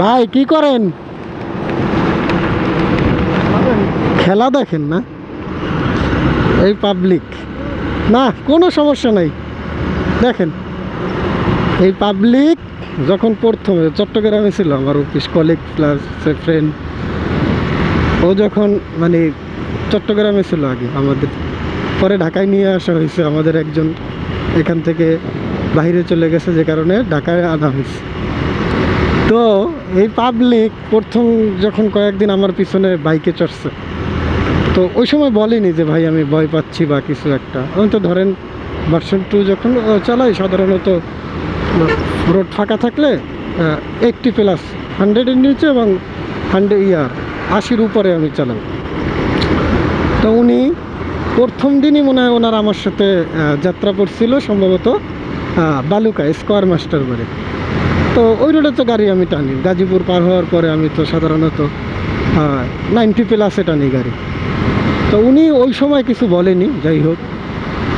ভাই, কি করেন? খেলা দেখেন না? এই পাবলিক না, কোনো সমস্যা নাই। দেখেন, এই পাবলিক যখন প্রথমে, চট্টগ্রামে ছিল আমার অফিস কলিগ প্লাস ফ্রেন্ড ও যখন মানে চট্টগ্রামে ছিল আগে আমাদের। পরে ঢাকায় নিয়ে আসা হয়েছে। আমাদের একজন এখান থেকে বাইরে চলে গেছে, যে কারণে ঢাকায় আনা হয়েছে। তো এই পাবলিক প্রথম যখন কয়েকদিন আমার পিছনে বাইকে চড়ছে, তো ওই সময় বলেনি যে, ভাই, আমি ভয় পাচ্ছি বা কিছু একটা। আমি তো ধরেন ভার্সন টু যখন চালাই, সাধারণত রোড ফাঁকা থাকলে এইটটি প্লাস হান্ড্রেডের নিচে এবং হান্ড্রেড ইয়ার আশির উপরে আমি চালাই। তো উনি প্রথম দিনই মনে হয় ওনার আমার সাথে যাত্রা করছিল, সম্ভবত বালুকা স্কোয়ার মাস্টার বাড়ি তো ওই রোডে তো গাড়ি আমি টানি। গাজীপুর পার হওয়ার পরে আমি তো সাধারণত নাইনটি প্লাসে টানি গাড়ি। তো উনি ওই সময় কিছু বলেনি, যাই হোক।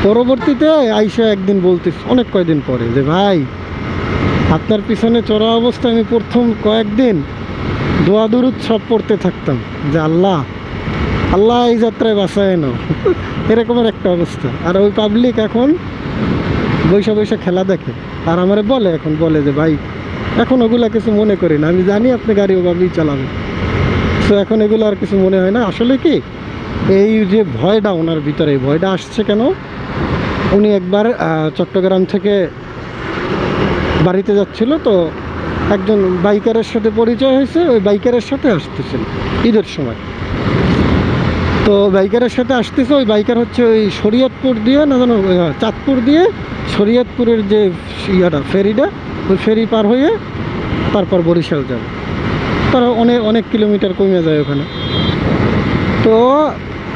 পরবর্তীতে আইসা একদিন বলতে, অনেক কয়দিন পরে যে, ভাই, আপনার পিছনে চড়া অবস্থায় আমি প্রথম কয়েকদিন দোয়া দুরুদ সব পড়তে থাকতাম। যে, আল্লাহ আল্লাহ এই যাত্রায় বাঁচায় না এরকমের একটা অবস্থা। আর ওই পাবলিক এখন বৈশা বৈশা খেলা দেখে। আর আমার বলে, এখন বলে যে, ভাই এখন ওগুলা কিছু মনে করি না। আমি জানি আপনি গাড়ি ওভাবেই চালাবেন। তো এখন এগুলো আর কিছু মনে হয় না। আসলে কি, এই যে ভয়টা ওনার ভিতরে, এই ভয়টা আসছে কেন? উনি একবার চট্টগ্রাম থেকে বাড়িতে যাচ্ছিল তো একজন বাইকারের সাথে পরিচয় হয়েছে, ওই বাইকারের সাথে আসতেছিল ঈদের সময়। তো বাইকারের সাথে আসতেছে, ওই বাইকার হচ্ছে ওই শরীয়তপুর দিয়ে না জানো চাঁদপুর দিয়ে শরীয়তপুরের যে ইয়াটা, ফেরিটা ওই ফেরি পার হয়ে তারপর বরিশাল যাবে। তারা অনেক অনেক কিলোমিটার কমে যায় ওখানে। তো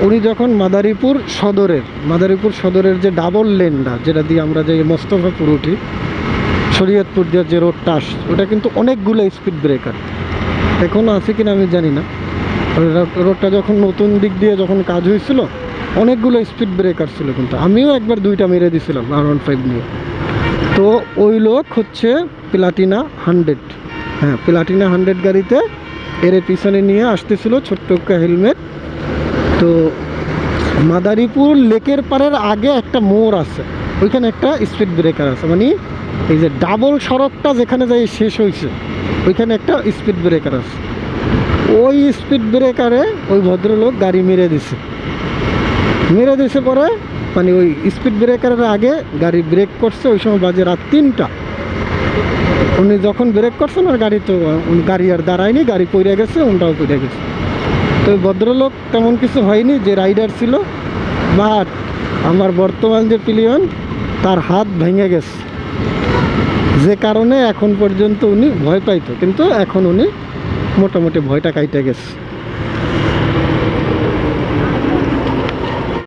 উনি যখন মাদারীপুর সদরের মাদারীপুর সদরের যে ডাবল লেনটা, যেটা দিয়ে আমরা যে মোস্তফাপুর উঠি, শরীয়তপুর দিয়ে যে রোডটা আস ওটা কিন্তু অনেকগুলো স্পিড ব্রেকার এখনও আছে কিনা আমি জানি না। রোডটা যখন নতুন দিক দিয়ে যখন কাজ হয়েছিল, অনেকগুলো স্পিড ব্রেকার ছিল কিন্তু। আমিও একবার দুইটা মেরে দিছিলাম আর ওয়ান ফাইভ নিয়ে। তো ওই লোক হচ্ছে প্লাটিনা হান্ড্রেড। হ্যাঁ প্লাটিনা হান্ড্রেড গাড়িতে এর পিছনে নিয়ে আসতেছিল ছোট্ট একটা হেলমেট। তো মাদারীপুর লেকের পাড়ের আগে একটা মোড় আছে, ওইখানে একটা স্পিড ব্রেকার আছে। মানে এই যে ডাবল সড়কটা যেখানে যাই শেষ হয়েছে ওইখানে একটা স্পিড ব্রেকার আছে। ওই স্পিড ব্রেকারে ওই ভদ্রলোক গাড়ি মেরে দিছে। মেরে দিছে পরে মানে ওই স্পিড ব্রেকারের আগে গাড়ি ব্রেক করছে, ওই সময় বাজে রাত তিনটা। উনি যখন ব্রেক করছেন, আর গাড়ি তো গাড়ি আর দাঁড়ায়নি, গাড়ি পড়ে গেছে, উনটাও পড়ে গেছে। তো ভদ্রলোক তেমন কিছু হয়নি, যে রাইডার ছিল, বাট আমার বর্তমান যে পিলিয়ন তার হাত ভেঙে গেছে। যে কারণে এখন পর্যন্ত উনি ভয় পাইতো, কিন্তু এখন উনি মোটামুটি ভয়টা কাইটে গেছে।